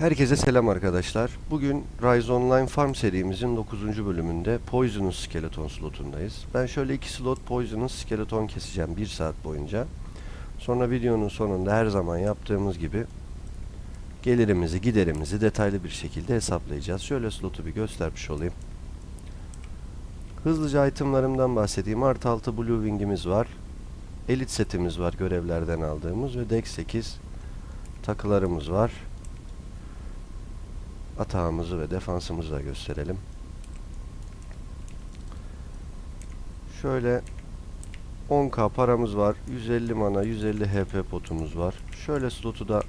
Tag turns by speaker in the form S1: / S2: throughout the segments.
S1: Herkese selam arkadaşlar. Bugün Rise Online Farm serimizin 9. bölümünde Poisonous Skeleton slotundayız. Ben şöyle iki slot Poisonous Skeleton keseceğim 1 saat boyunca. Sonra videonun sonunda her zaman yaptığımız gibi gelirimizi, giderimizi detaylı bir şekilde hesaplayacağız. Şöyle slotu bir göstermiş olayım. Hızlıca itemlarımdan bahsedeyim. Artı 6 Blue Wing'imiz var. Elite setimiz var görevlerden aldığımız ve Dex 8 takılarımız var. Atağımızı ve defansımızı da gösterelim. Şöyle 10k paramız var. 150 mana, 150 HP potumuz var. Şöyle slotu da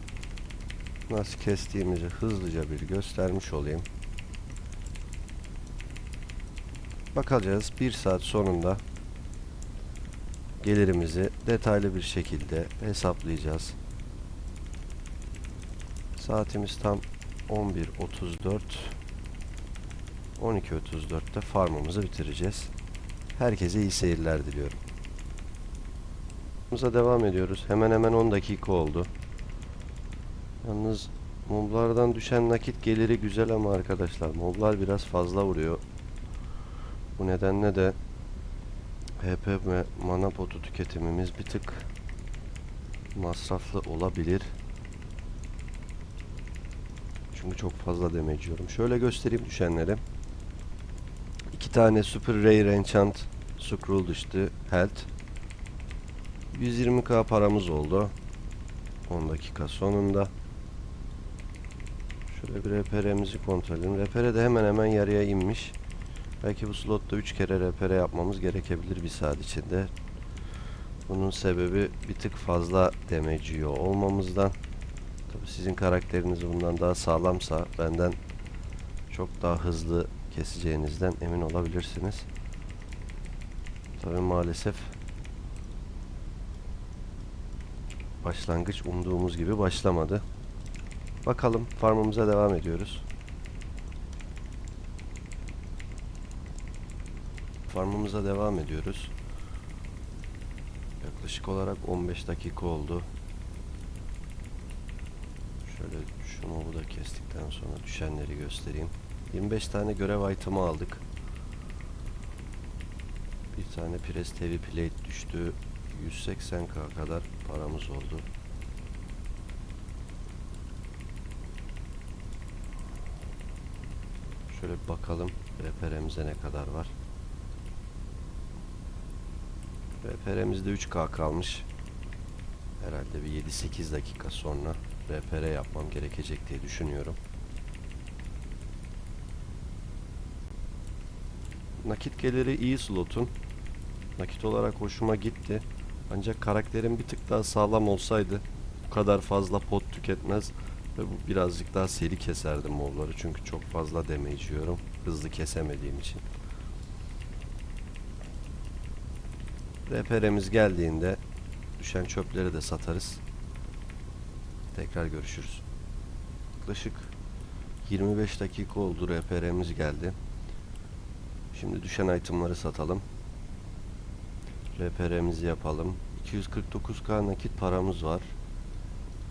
S1: nasıl kestiğimizi hızlıca bir göstermiş olayım. Bakacağız 1 saat sonunda gelirimizi detaylı bir şekilde hesaplayacağız. Saatimiz tam 11.34 12.34'te farmımızı bitireceğiz. Herkese iyi seyirler diliyorum. Farmımıza devam ediyoruz. Hemen hemen 10 dakika oldu. Yalnız moblardan düşen nakit geliri güzel ama arkadaşlar moblar biraz fazla vuruyor. Bu nedenle de HP ve mana potu tüketimimiz bir tık masraflı olabilir. Çünkü çok fazla damage yiyorum. Şöyle göstereyim düşenleri. İki tane Super Rare Enchant Scroll düştü. Health. 120k paramız oldu. 10 dakika sonunda. Şöyle bir RPR'mizi kontrol edelim. RPR de hemen hemen yarıya inmiş. Belki bu slotta 3 kere RPR yapmamız gerekebilir bir saat içinde. Bunun sebebi bir tık fazla damage yiyor olmamızdan. Tabi sizin karakteriniz bundan daha sağlamsa benden çok daha hızlı keseceğinizden emin olabilirsiniz. Tabi maalesef başlangıç umduğumuz gibi başlamadı. Bakalım farmımıza devam ediyoruz. Farmımıza devam ediyoruz. Yaklaşık olarak 15 dakika oldu. Şöyle şu mobu da kestikten sonra düşenleri göstereyim. 25 tane görev item'ı aldık. Bir tane Press TV Plate düştü. 180k kadar paramız oldu. Şöyle bir bakalım RPR'mize ne kadar var. RPR'mizde 3k kalmış. Herhalde bir 7-8 dakika sonra RPR yapmam gerekecek diye düşünüyorum. Nakit geliri iyi slotun. Nakit olarak hoşuma gitti. Ancak karakterim bir tık daha sağlam olsaydı bu kadar fazla pot tüketmez ve bu birazcık daha seri keserdim mobları çünkü çok fazla damage yiyorum hızlı kesemediğim için. RPR'miz geldiğinde düşen çöpleri de satarız. Tekrar görüşürüz. Yaklaşık 25 dakika oldu RPR'miz geldi. Şimdi düşen itemları satalım. RPR'mizi yapalım. 249k nakit paramız var.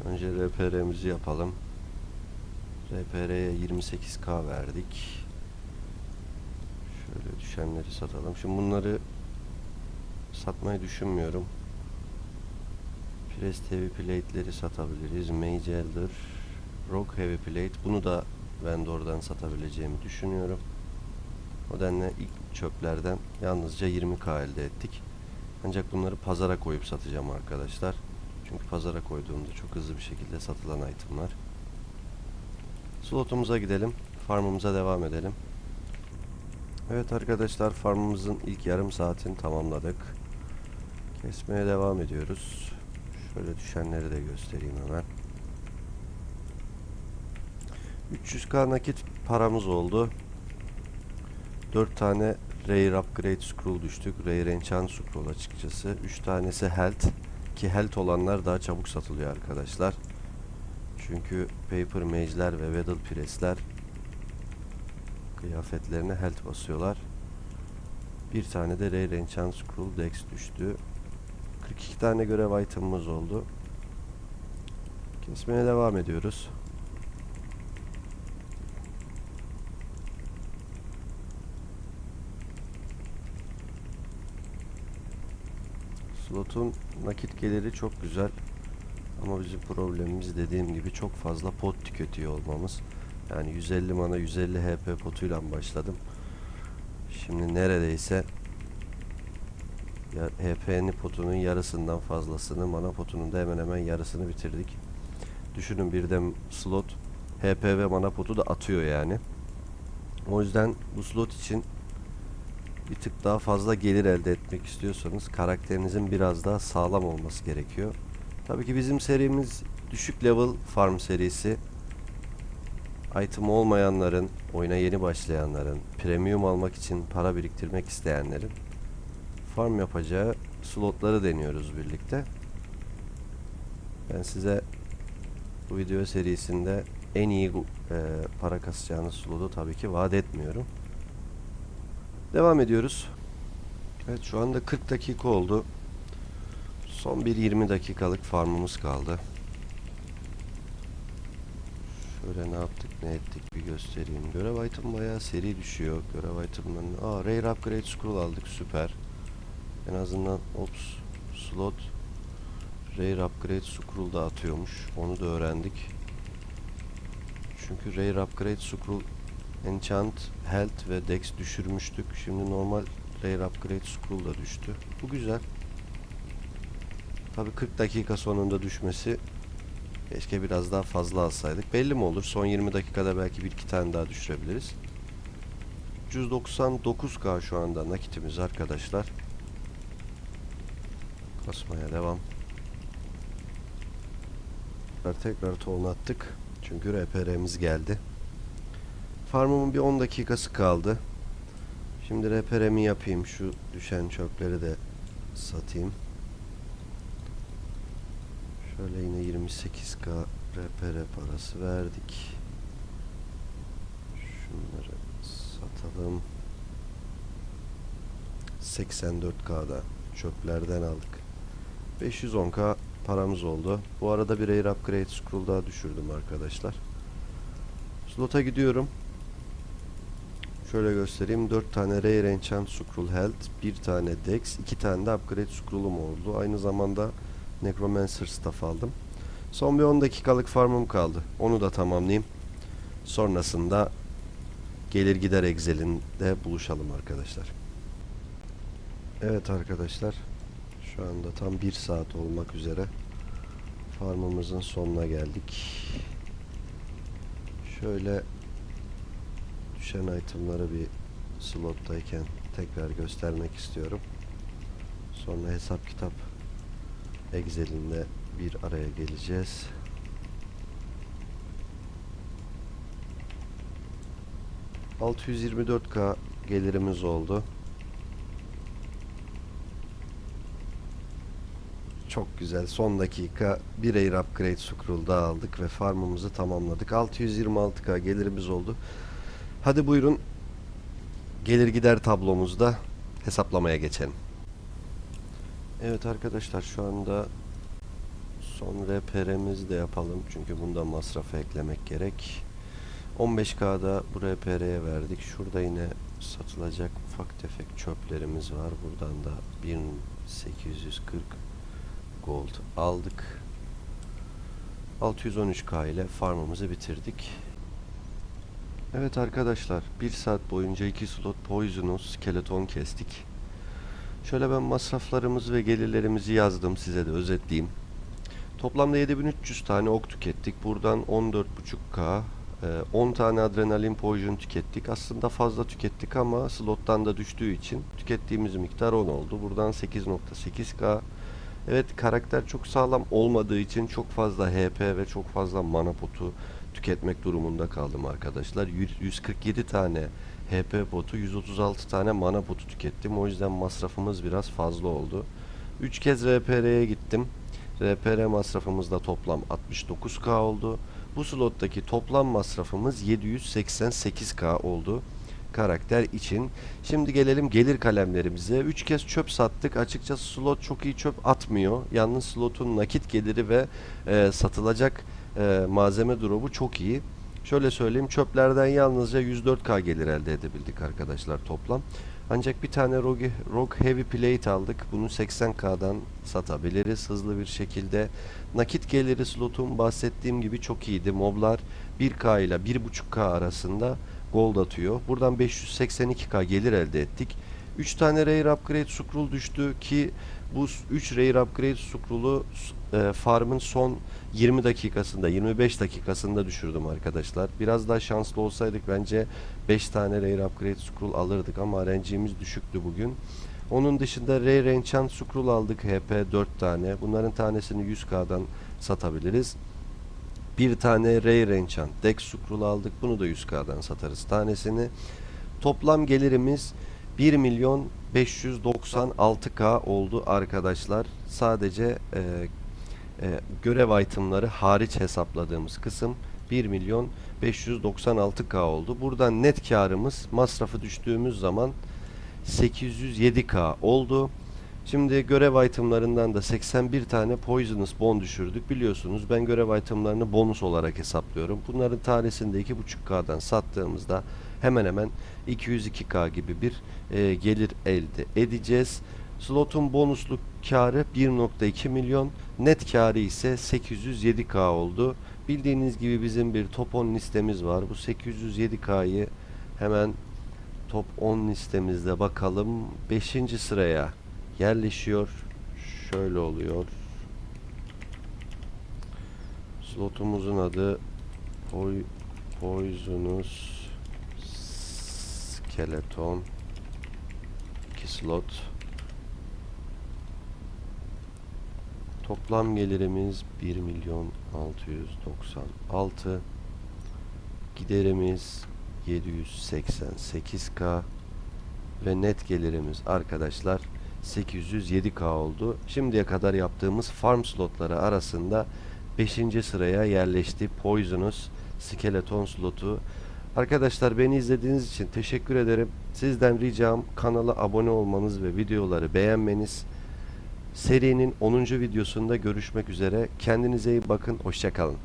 S1: Önce RPR'mizi yapalım. RPR'ye 28k verdik. Şöyle düşenleri satalım. Şimdi bunları satmayı düşünmüyorum. Press Heavy Plate'leri satabiliriz. Mage Rock Heavy Plate. Bunu da vendordan satabileceğimi düşünüyorum. O nedenle ilk çöplerden yalnızca 20k elde ettik. Ancak bunları pazara koyup satacağım arkadaşlar. Çünkü pazara koyduğumda çok hızlı bir şekilde satılan itemlar. Slotumuza gidelim. Farmımıza devam edelim. Evet arkadaşlar farmımızın ilk yarım saatini tamamladık. Kesmeye devam ediyoruz. Şöyle düşenleri de göstereyim hemen. 300k nakit paramız oldu. 4 tane Rare Upgrade Scroll düştük. Rare Enchant Scroll açıkçası. 3 tanesi Health. Ki Health olanlar daha çabuk satılıyor arkadaşlar. Çünkü Paper Mage'ler ve Weddle Press'ler kıyafetlerine Health basıyorlar. Bir tane de Rare Enchant Scroll Dex düştü. 42 tane görev item'ımız oldu. Kesmeye devam ediyoruz. Slot'un nakit geliri çok güzel. Ama bizim problemimiz dediğim gibi çok fazla pot tüketiyor olmamız. Yani 150 mana 150 HP potuyla başladım. Şimdi neredeyse HP'nin potunun yarısından fazlasını, mana potunun da hemen hemen yarısını bitirdik. Düşünün birden slot HP ve mana potu da atıyor yani. O yüzden bu slot için bir tık daha fazla gelir elde etmek istiyorsanız karakterinizin biraz daha sağlam olması gerekiyor. Tabii ki bizim serimiz düşük level farm serisi. Item olmayanların, oyuna yeni başlayanların, premium almak için para biriktirmek isteyenlerin farm yapacağı slotları deniyoruz birlikte. Ben size bu video serisinde en iyi e, para kasacağınız slotu tabii ki vaat etmiyorum. Devam ediyoruz. Evet şu anda 40 dakika oldu. Son bir 20 dakikalık farmımız kaldı. Şöyle ne yaptık ne ettik bir göstereyim. Görev item bayağı seri düşüyor. Görev itemlarını... Aa Rare Upgrade Scroll aldık süper. En azından ops slot Rare Upgrade Scroll da atıyormuş. Onu da öğrendik. Çünkü Rare Upgrade Scroll Enchant, Health ve Dex düşürmüştük. Şimdi normal Rare Upgrade Scroll da düştü. Bu güzel. Tabii 40 dakika sonunda düşmesi keşke biraz daha fazla alsaydık. Belli mi olur? Son 20 dakikada belki bir iki tane daha düşürebiliriz. 199k şu anda nakitimiz arkadaşlar. Kasmaya devam. Tekrar ton attık. Çünkü RPR'miz geldi. Farmımın bir 10 dakikası kaldı. Şimdi RPR'mi yapayım. Şu düşen çöpleri de satayım. Şöyle yine 28k RPR parası verdik. Şunları satalım. 84k'da çöplerden aldık. 510k paramız oldu. Bu arada bir Air Upgrade Scroll daha düşürdüm arkadaşlar. Slota gidiyorum. Şöyle göstereyim. 4 tane Rare Enchant Scroll Health, 1 tane Dex, 2 tane de Upgrade Scroll'um oldu. Aynı zamanda Necromancer Staff aldım. Son bir 10 dakikalık farmım kaldı. Onu da tamamlayayım. Sonrasında gelir gider Excel'inde buluşalım arkadaşlar. Evet arkadaşlar. Şu anda tam 1 saat olmak üzere farmımızın sonuna geldik. Şöyle düşen itemları bir slottayken tekrar göstermek istiyorum. Sonra hesap kitap Excel'inde bir araya geleceğiz. ...624k gelirimiz oldu. Çok güzel. Son dakika bir Air Upgrade Scroll aldık ve farmımızı tamamladık. 626k gelirimiz oldu. Hadi buyurun gelir gider tablomuzda hesaplamaya geçelim. Evet arkadaşlar şu anda son RPR'mizi de yapalım. Çünkü bunda masrafı eklemek gerek. 15K'da bu RPR'ye verdik. Şurada yine satılacak ufak tefek çöplerimiz var. Buradan da 1840 gold aldık. 613k ile farmımızı bitirdik. Evet arkadaşlar 1 saat boyunca 2 slot Poisonous skeleton kestik. Şöyle ben masraflarımız ve gelirlerimizi yazdım size de özetleyeyim. Toplamda 7300 tane ok tükettik. Buradan 14.5k e, 10 tane adrenalin poison tükettik. Aslında fazla tükettik ama slottan da düştüğü için tükettiğimiz miktar 10 oldu. Buradan 8.8k Evet karakter çok sağlam olmadığı için çok fazla HP ve çok fazla mana potu tüketmek durumunda kaldım arkadaşlar. 100 147 tane HP potu, 136 tane mana potu tükettim. O yüzden masrafımız biraz fazla oldu. 3 kez RPR'ye gittim. RPR masrafımız da toplam 69k oldu. Bu slottaki toplam masrafımız 788k oldu karakter için. Şimdi gelelim gelir kalemlerimize. 3 kez çöp sattık. Açıkçası slot çok iyi çöp atmıyor. Yalnız slotun nakit geliri ve e, satılacak e, malzeme drop'u çok iyi. Şöyle söyleyeyim çöplerden yalnızca 104k gelir elde edebildik arkadaşlar toplam. Ancak bir tane Rogue, Rogue Heavy Plate aldık. Bunu 80K'dan satabiliriz hızlı bir şekilde. Nakit geliri slotum bahsettiğim gibi çok iyiydi. Moblar 1K ile 1.5K arasında gold atıyor. Buradan 582K gelir elde ettik. 3 tane Rare Upgrade Scroll düştü ki bu 3 Rare Upgrade Scroll'u e, farmın son 20 dakikasında 25 dakikasında düşürdüm arkadaşlar. Biraz daha şanslı olsaydık bence 5 tane Rare Upgrade Scroll alırdık ama RNG'miz düşüktü bugün. Onun dışında Rare Enchant Scroll aldık HP 4 tane. Bunların tanesini 100k'dan satabiliriz. Bir tane Rare Enchant Dex Scroll aldık. Bunu da 100k'dan satarız tanesini. Toplam gelirimiz 1 milyon 596k oldu arkadaşlar. Sadece e, e, görev itemları hariç hesapladığımız kısım 1 milyon 596k oldu. Buradan net karımız masrafı düştüğümüz zaman 807k oldu. Şimdi görev itemlarından da 81 tane Poisonous Bone düşürdük. Biliyorsunuz ben görev itemlarını bonus olarak hesaplıyorum. Bunların tanesini de 2.5k'dan sattığımızda hemen hemen 202k gibi bir e, gelir elde edeceğiz. Slotun bonuslu karı 1.2 milyon, net karı ise 807k oldu. Bildiğiniz gibi bizim bir top 10 listemiz var. Bu 807k'yı hemen top 10 listemizde bakalım. 5. sıraya yerleşiyor. Şöyle oluyor. Slotumuzun adı Poi Poisonous Skeleton 2 slot Toplam gelirimiz 1 milyon 696 Giderimiz 788k ve net gelirimiz arkadaşlar 807k oldu. Şimdiye kadar yaptığımız farm slotları arasında 5. sıraya yerleşti Poisonous Skeleton slotu. Arkadaşlar beni izlediğiniz için teşekkür ederim. Sizden ricam kanala abone olmanız ve videoları beğenmeniz. Serinin 10. videosunda görüşmek üzere. Kendinize iyi bakın. Hoşçakalın.